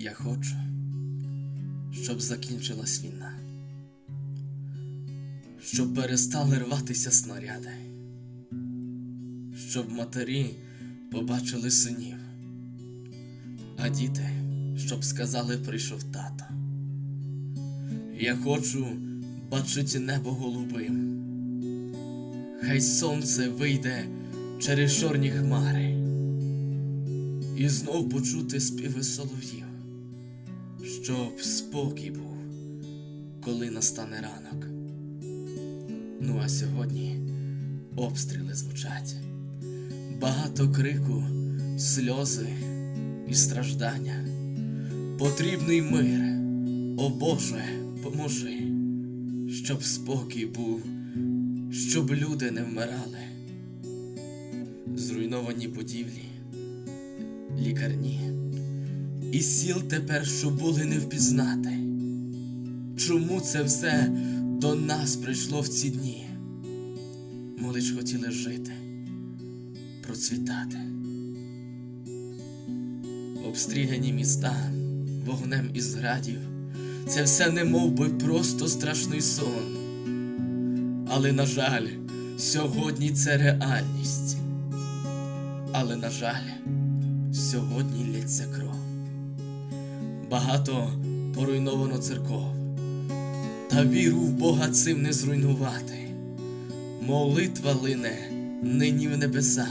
Я хочу, щоб закінчилась війна, щоб перестали рватися снаряди, щоб матері побачили синів, а діти, щоб сказали, прийшов тато. Я хочу бачити небо голубим. Хай сонце вийде через чорні хмари, і знов почути співи солов'їв, щоб спокій був, коли настане ранок. Ну а сьогодні обстріли звучать, багато крику, сльози і страждання. Потрібний мир, о Боже, поможи, щоб спокій був, щоб люди не вмирали. Зруйновані будівлі, лікарні, і сіл тепер, що були не впізнати. Чому це все до нас прийшло в ці дні? Ми лиш хотіли жити, процвітати. Обстріляні міста вогнем із градів. Це все не мов би просто страшний сон. Але, на жаль, сьогодні це реальність. Але, на жаль, сьогодні лється кров. Багато поруйновано церков, та віру в Бога цим не зруйнувати. Молитва лине нині в небеса,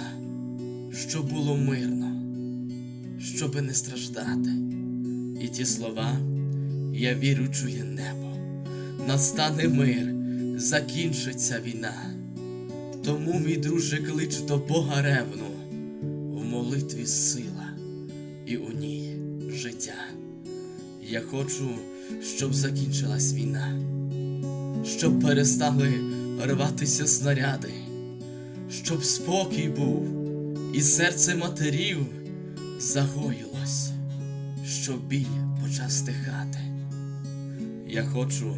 щоб було мирно, щоби не страждати. І ті слова я вірю, чує небо. Настане мир, закінчиться війна. Тому, мій друже, клич до Бога ревну, в молитві сила і у ній життя. Я хочу, щоб закінчилась війна, щоб перестали рватися снаряди, щоб спокій був, і серце матерів загоїлось, щоб біль почав стихати. Я хочу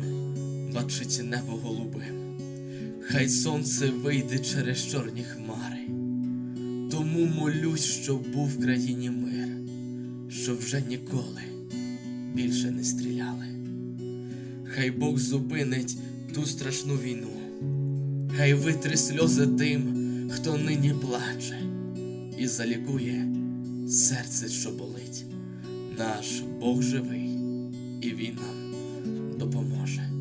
бачити небо голубим, хай сонце вийде через чорні хмари. Тому молюсь, щоб був в країні мир, щоб вже ніколи більше не стріляли. Хай Бог зупинить ту страшну війну, хай витре сльози тим, хто нині плаче, і залікує серце, що болить. Наш Бог живий, і Він нам допоможе.